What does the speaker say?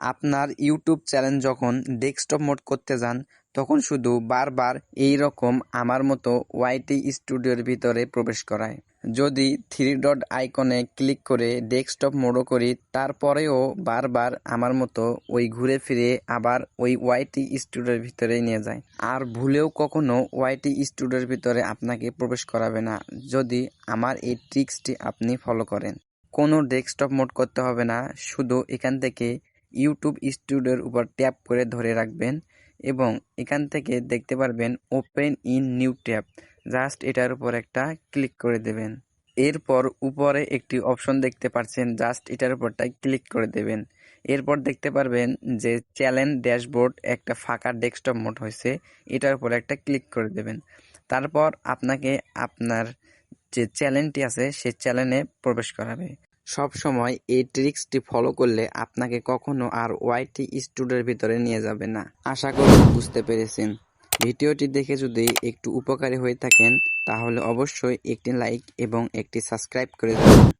আপনার YouTube channel যখন desktop mode করতে যান, তখন শুধু বারবার এই রকম আমার মতো ওয়াইটি স্টুডিওর ভিতরে প্রবেশ করায়। যদি থ্রি ডট আইকনে ক্লিক করে ডেস্কটপ মোডও করি, তারপরেও বারবার আমার মতো ওই ঘুরে ফিরে আবার ওই ওয়াইটি স্টুডিওর ভিতরে নিয়ে যায়। আর ভুলেও কখনো ওয়াইটি স্টুডিওর ভিতরে আপনাকে প্রবেশ করাবে না, যদি আমার এই ট্রিক্সটি আপনি ফলো করেন। কোনো ডেস্কটপ মোড করতে হবে না, শুধু এখান থেকে ইউটিউব স্টুডিওর উপর ট্যাপ করে ধরে রাখবেন এবং এখান থেকে দেখতে পারবেন open in new tab just এটার উপর একটা ক্লিক করে দেবেন। এরপর উপরে একটি অপশন দেখতে পাচ্ছেন জাস্ট এটার উপরটাই ক্লিক করে দেবেন। এরপর দেখতে পারবেন যে চ্যানেল ড্যাশবোর্ড একটা ফাঁকা ডেস্কটপ মোড হয়েছে, এটার উপর একটা ক্লিক করে দেবেন। তারপর আপনাকে আপনার যে চ্যানেলটি আছে, সে চ্যানেলে প্রবেশ করাবে। সব সময় এই ট্রিক্সটি ফলো করলে আপনাকে কখনো আর ওয়াইটি স্টুডিওর ভিতরে নিয়ে যাবে না। আশা করি বুঝতে পেরেছেন। ভিডিওটি দেখে যদি একটু উপকারী হয়ে থাকেন, তাহলে অবশ্যই একটি লাইক এবং একটি সাবস্ক্রাইব করে দেবেন।